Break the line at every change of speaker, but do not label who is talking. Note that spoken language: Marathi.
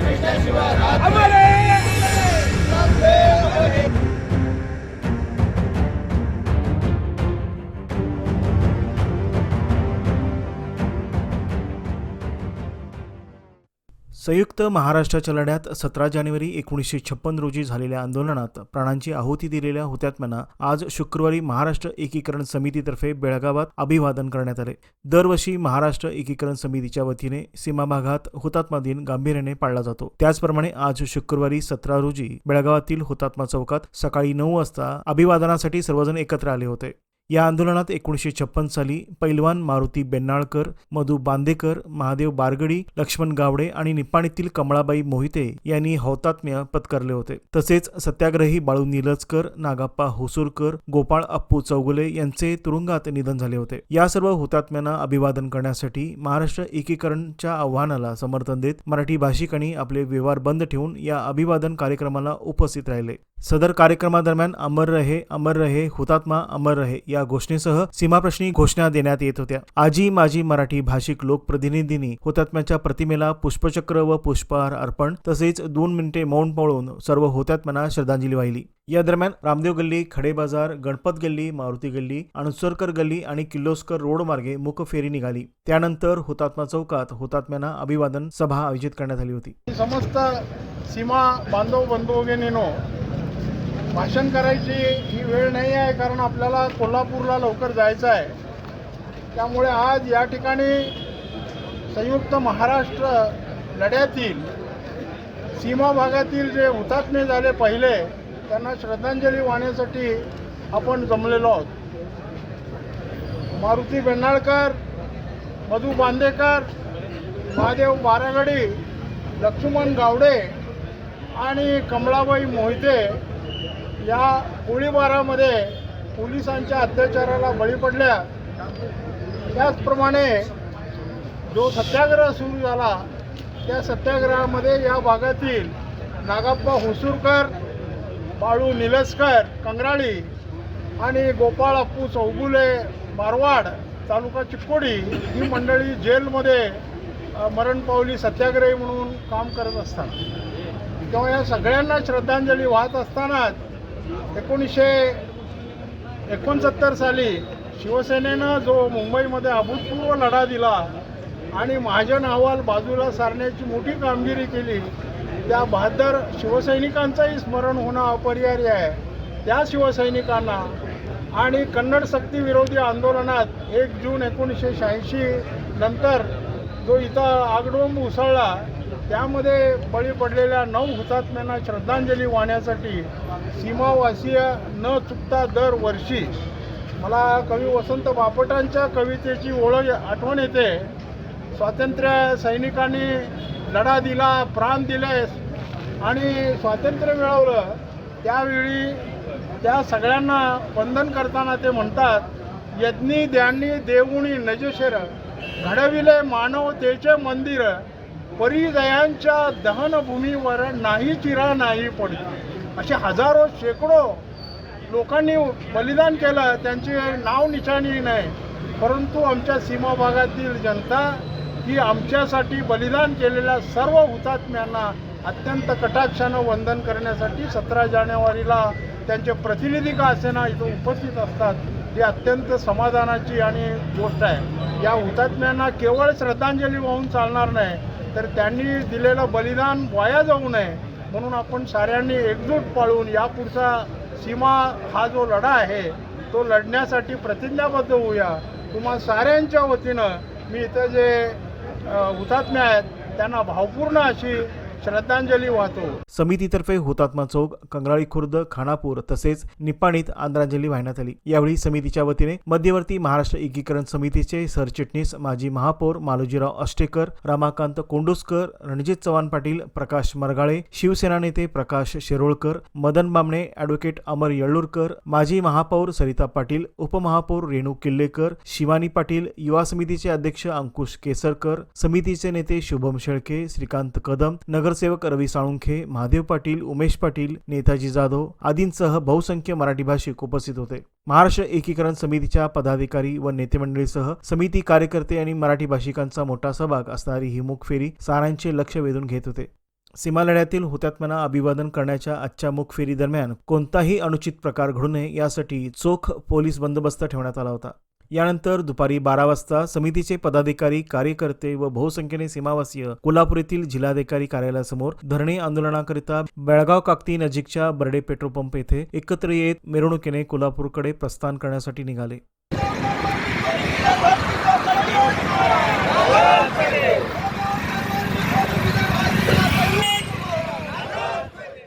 I'm ready. संयुक्त महाराष्ट्राच्या लढ्यात सतरा जानेवारी एकोणीसशे छप्पन रोजी झालेल्या आंदोलनात प्राणांची आहुती दिलेल्या हुतात्म्यांना आज शुक्रवारी महाराष्ट्र एकीकरण समितीतर्फे बेळगावात अभिवादन करण्यात आले. दरवर्षी महाराष्ट्र एकीकरण समितीच्या वतीने सीमा भागात हुतात्मा दिन गांभीर्याने पाळला जातो. त्याचप्रमाणे आज शुक्रवारी सतरा रोजी बेळगावातील हुतात्मा चौकात सकाळी नऊ वाजता अभिवादनासाठी सर्वजण एकत्र आले होते. या आंदोलनात एकोणीसशे छप्पन साली पैलवान मारुती बेन्नाळकर मधु बांदेकर महादेव बारगडी लक्ष्मण गावडे आणि निपाणीतील कमळाबाई मोहिते यांनी हौतात्म्य पत्करले होते. तसेच सत्याग्रही बाळू निलजकर नागाप्पा होसूरकर गोपाळ अप्पू चौगुले यांचे तुरुंगात निधन झाले होते. या सर्व हुतात्म्यांना अभिवादन करण्यासाठी महाराष्ट्र एकीकरणच्या आव्हानाला समर्थन देत मराठी भाषिकांनी आपले व्यवहार बंद ठेवून या अभिवादन कार्यक्रमाला उपस्थित राहिले. सदर कार्यक्रमादरम्यान अमर रहे अमर रहे हुतात्मा अमर रहे या घोषणेसह सीमाप्रश्नी घोषणा देण्यात येत होत्या. आजी माजी मराठी भाषिक लोकप्रतिनिधींनी हुतात्म्याच्या प्रतिमेला पुष्पचक्र व पुष्पहार अर्पण तसेच दोन मिनिटे मौन पळून सर्व हुतात्म्यांना श्रद्धांजली वाहिली. या दरम्यान रामदेव गल्ली खडे बाजार गणपत गल्ली मारुती गल्ली अणुसरकर गल्ली आणि किल्लोस्कर रोड मार्गे मुख फेरी निघाली. त्यानंतर हुतात्मा चौकात हुतात्म्यांना अभिवादन सभा आयोजित करण्यात आली होती.
समस्त सीमा बांधव बंधू भाषण करायची ही वेळ नाही आहे कारण आपल्याला कोल्हापूरला लवकर जायचं आहे. त्यामुळे आज या ठिकाणी संयुक्त महाराष्ट्र लढ्यातील सीमा भागातील जे हुतात्मे झाले पहिले त्यांना श्रद्धांजली वाहण्यासाठी आपण जमलेलो आहोत. मारुती बेंडाळकर मधु बांदेकर महादेव बारागडी लक्ष्मण गावडे आणि कमळाबाई मोहिते या गोळीबारामध्ये पोलिसांच्या अत्याचाराला बळी पडल्या. त्याचप्रमाणे जो सत्याग्रह सुरू झाला त्या सत्याग्रहामध्ये या भागातील नागाप्पा हुसूरकर बाळू निलसकर कंगराळी आणि गोपाळ अप्पू चौगुले मारवाड तालुका चिक्कोडी ही मंडळी जेलमध्ये मरण पावली सत्याग्रही म्हणून काम करत असतात. तेव्हा या सगळ्यांना श्रद्धांजली वाहत असतानाच एकोणीसशे एकोणसत्तर साली शिवसेनेनं जो मुंबईमध्ये अभूतपूर्व लढा दिला आणि महाजन अहवाल बाजूला सारण्याची मोठी कामगिरी केली त्या बहादर शिवसैनिकांचंही स्मरण होणं अपरिहार्य आहे. त्या शिवसैनिकांना आणि कन्नड सक्तीविरोधी आंदोलनात एक जून एकोणीसशे शहाऐंशी नंतर जो इथं आगडोंब उसळला त्यामध्ये बळी पडलेल्या नऊ हुतात्म्यांना श्रद्धांजली वाहण्यासाठी सीमावासीय न चुकता दरवर्षी मला कवी वसंत बापटांच्या कवितेची ओळख आठवण येते. स्वातंत्र्य सैनिकांनी लढा दिला प्राण दिले आणि स्वातंत्र्य मिळवलं. त्यावेळी त्या सगळ्यांना वंदन करताना ते म्हणतात यज्ञी द्यांनी देऊणी नजशेर घडविले मानवतेचे मंदिर परिदयांच्या दहनभूमीवर नाही चिरा नाही पडली असे हजारो शेकडो लोकांनी बलिदान केलं त्यांचे नाव निशाणी नाही. परंतु आमच्या सीमा भागातील जनता ही आमच्यासाठी बलिदान केलेल्या सर्व हुतात्म्यांना अत्यंत कटाक्षानं वंदन करण्यासाठी सतरा जानेवारीला त्यांचे प्रतिनिधी का असेना इथं उपस्थित असतात ही अत्यंत समाधानाची आणि गोष्ट आहे. या हुतात्म्यांना केवळ श्रद्धांजली वाहून चालणार नाही तर त्यांनी दिलेलं बलिदान वाया जाऊ नये म्हणून आपण साऱ्यांनी एकजूट पाळून यापुढचा सीमा हा जो लढा आहे तो लढण्यासाठी प्रतिज्ञाबद्ध होऊया. तुम्हा साऱ्यांच्या वतीनं मी इथं जे हुतात्म्या आहेत त्यांना भावपूर्ण अशी श्रद्धांजली वाहतो.
समितीतर्फे हुतात्मा चौक कंगराळी खुर्द खानापूर तसेच निपाणीत आदरांजली वाहण्यात आली. यावेळी समितीच्या वतीने मध्यवर्ती महाराष्ट्र एकीकरण समितीचे सरचिटणीस माजी महापौर मालोजीराव अष्टेकर रमाकांत कोंडुसकर रणजित चव्हाण पाटील प्रकाश मरगाळे शिवसेना नेते प्रकाश शिरोळकर मदन बामणे अॅडव्होकेट अमर येळूरकर माजी महापौर सरिता पाटील उपमहापौर रेणू किल्लेकर शिवानी पाटील युवा समितीचे अध्यक्ष अंकुश केसरकर समितीचे नेते शुभम शेळके श्रीकांत कदम नगर नगरसेवक रवी साळुंखे महादेव पाटील उमेश पाटील नेताजी जाधव आदींसह बहुसंख्य मराठी भाषिक उपस्थित होते. महाराष्ट्र एकीकरण समितीच्या पदाधिकारी व नेते मंडळीसह समिती कार्यकर्ते आणि मराठी भाषिकांचा मोठा सहभाग असणारी ही मुखफेरी फेरी सारांचे लक्ष वेधून घेत होते. सीमालढ्यातील हुतात्म्यांना अभिवादन करण्याच्या आजच्या मुख फेरी दरम्यान कोणताही अनुचित प्रकार घडू नये यासाठी चोख पोलीस बंदोबस्त ठेवण्यात आला होता. यानंतर दुपारी बारा वाजता समितीचे पदाधिकारी कार्यकर्ते व बहुसंख्येने सीमावासीय कोल्हापूर येथील जिल्हाधिकारी कार्यालयासमोर धरणे आंदोलनाकरिता बेळगाव काकती नजीकच्या बर्डे पेट्रोल पंप येथे एकत्र येत मिरवणुकीने कोल्हापूरकडे प्रस्थान करण्यासाठी निघाले.